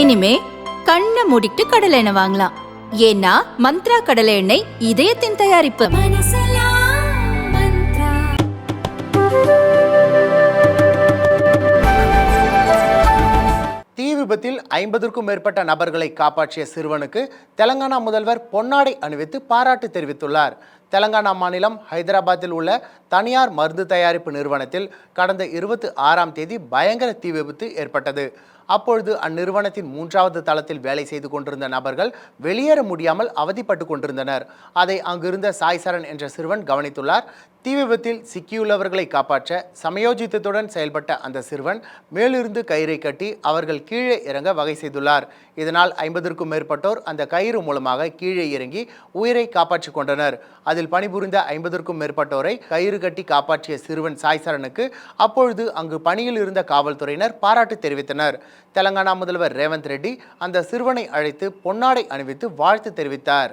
இனிமே கண்ணை மூடிட்டு கடலை எண்ணெய் வாங்கலாம். ஏன்னா மந்த்ரா கடலை எண்ணெய் இதயத்தின் தயாரிப்பு. தீ விபத்தில் ஐம்பதற்கும் மேற்பட்ட நபர்களை காப்பாற்றிய சிறுவனுக்கு தெலங்கானா முதல்வர் பொன்னாடை அணிவித்து பாராட்டு தெரிவித்துள்ளார். தெலங்கானா மாநிலம் ஹைதராபாத்தில் உள்ள தனியார் மருந்து தயாரிப்பு நிறுவனத்தில் கடந்த இருபத்தி ஆறாம் தேதி பயங்கர தீ விபத்து ஏற்பட்டது. அப்பொழுது அந்நிறுவனத்தின் மூன்றாவது தளத்தில் வேலை செய்து கொண்டிருந்த நபர்கள் வெளியேற முடியாமல் அவதிப்பட்டு கொண்டிருந்தனர். அதை அங்கிருந்த சாய் சரண் என்ற சிறுவன் கவனித்துள்ளார். தீ விபத்தில் சிக்கியுள்ளவர்களை காப்பாற்ற சமயோஜித்தத்துடன் செயல்பட்ட அந்த சிறுவன் மேலிருந்து கயிறை கட்டி அவர்கள் கீழே இறங்க வகை செய்துள்ளார். இதனால் ஐம்பதற்கும் மேற்பட்டோர் அந்த கயிறு மூலமாக கீழே இறங்கி உயிரை காப்பாற்றிக் கொண்டனர். அதில் பணிபுரிந்த ஐம்பதற்கும் மேற்பட்டோரை கயிறு கட்டி காப்பாற்றிய சிறுவன் சாய் சரணுக்கு அப்பொழுது அங்கு பணியில் இருந்த காவல்துறையினர் பாராட்டு தெரிவித்தனர். தெலங்கானா முதல்வர் ரேவந்த் ரெட்டி அந்த சிறுவனை அழைத்து பொன்னாடை அணிவித்து வாழ்த்து தெரிவித்தார்.